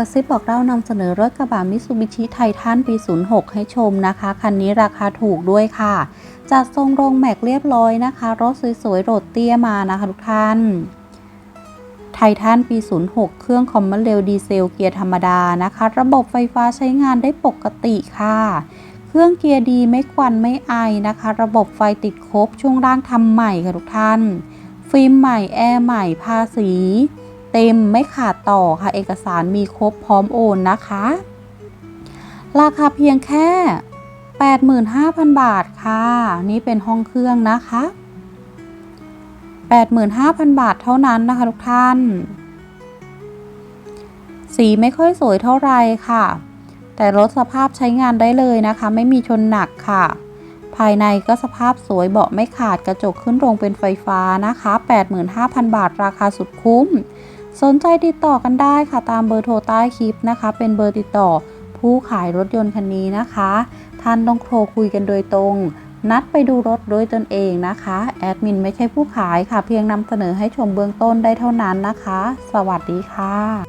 กระซิบบอกเล่านำเสนอรถกระบะมิ t ซูบิชิไททันปี 06 ให้ชมนะคะ คันนี้ราคาถูกด้วยค่ะ จัดทรงโรงแม็กเรียบร้อยนะคะ รถสวยๆโหลดเตี้ยมานะคะทุกท่านไททันปี 06 เครื่องคอมมอนเรลดีเซลเกียร์ธรรมดานะคะ ระบบไฟฟ้าใช้งานได้ปกติค่ะ เครื่องเกียร์ดีไม่ควันไม่ไอนะคะ ระบบไฟติดครบช่วงล่างทำใหม่ค่ะทุกท่าน ฟิล์มใหม่แอร์ใหม่ภาษี เต็มไม่ขาดต่อค่ะเอกสารมีครบพร้อมโอนนะคะ ราคาเพียงแค่ 85,000 บาทค่ะ นี่เป็นห้องเครื่องนะคะ 85,000 บาทเท่านั้นนะคะทุกท่าน สีไม่ค่อยสวยเท่าไรค่ะ แต่รถสภาพใช้งานได้เลยนะคะ ไม่มีชนหนักค่ะภายในก็สภาพสวยเบาะไม่ขาดกระจกขึ้นโรงเป็นไฟฟ้านะคะ 85,000 บาทราคาสุดคุ้ม สนใจติดต่อกันได้ค่ะตามเบอร์โทรใต้คลิปนะคะ เป็นเบอร์ติดต่อผู้ขายรถยนต์คันนี้นะคะ ท่านต้องโทรคุยกันโดยตรง นัดไปดูรถด้วยตนเองนะคะ แอดมินไม่ใช่ผู้ขายค่ะ เพียงนำเสนอให้ชมเบื้องต้นได้เท่านั้นนะคะ สวัสดีค่ะ